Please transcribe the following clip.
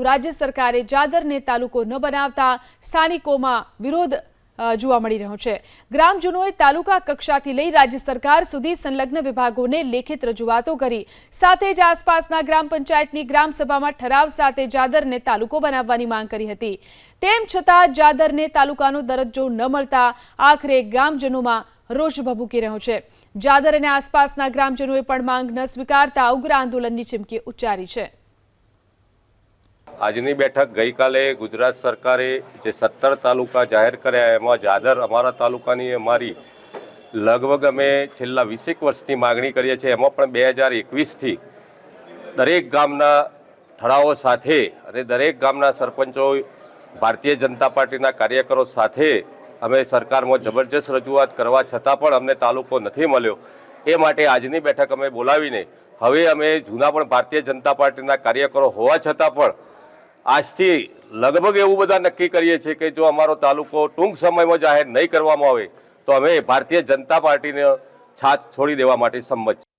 પરંતુ રાજ્ય સરકારે જાદરને તાલુકો ન બનાવતા સ્થાનિકોમાં વિરોધ જોવા મળી રહ્યો છે. ગ્રામજનોએ તાલુકા કક્ષાથી લઈ રાજ્ય સરકાર સુધી સંલગ્ન વિભાગોને લેખિત રજૂઆતો કરી, સાથે જ આસપાસના ગ્રામ પંચાયતની ગ્રામસભામાં ઠરાવ સાથે જાદરને તાલુકો બનાવવાની માંગ કરી હતી. તેમ છતાં જાદરને તાલુકાનો દરજ્જો ન મળતા આખરે ગ્રામજનોમાં રોષ ભભૂકી રહ્યો છે. જાદર અને આસપાસના ગ્રામજનોએ પણ માંગ ન સ્વીકારતા ઉગ્ર આંદોલનની ચીમકી ઉચ્ચારી છે. આજની બેઠક ગઈકાલે ગુજરાત સરકારે જે સત્તર તાલુકા જાહેર કર્યા એમાં જાદર અમારા તાલુકાની અમારી લગભગ અમે છેલ્લા વીસેક વર્ષની માગણી કરીએ છીએ. એમાં પણ બે હજાર એકવીસથી દરેક ગામના ઠરાવો સાથે અને દરેક ગામના સરપંચો, ભારતીય જનતા પાર્ટીના કાર્યકરો સાથે અમે સરકારમાં જબરજસ્ત રજૂઆત કરવા છતાં પણ અમને તાલુકો નથી મળ્યો. એ માટે આજની બેઠક અમે બોલાવીને હવે અમે જૂના પણ ભારતીય જનતા પાર્ટીના કાર્યકરો હોવા છતાં પણ આજથી લગભગ એવું બધા નક્કી કરીએ છીએ કે જો અમારો તાલુકો ટૂંક સમયમાં જાહેર નહીં કરવામાં આવે, તો અમે ભારતીય જનતા પાર્ટીને છાત છોડી દેવા માટે સંમત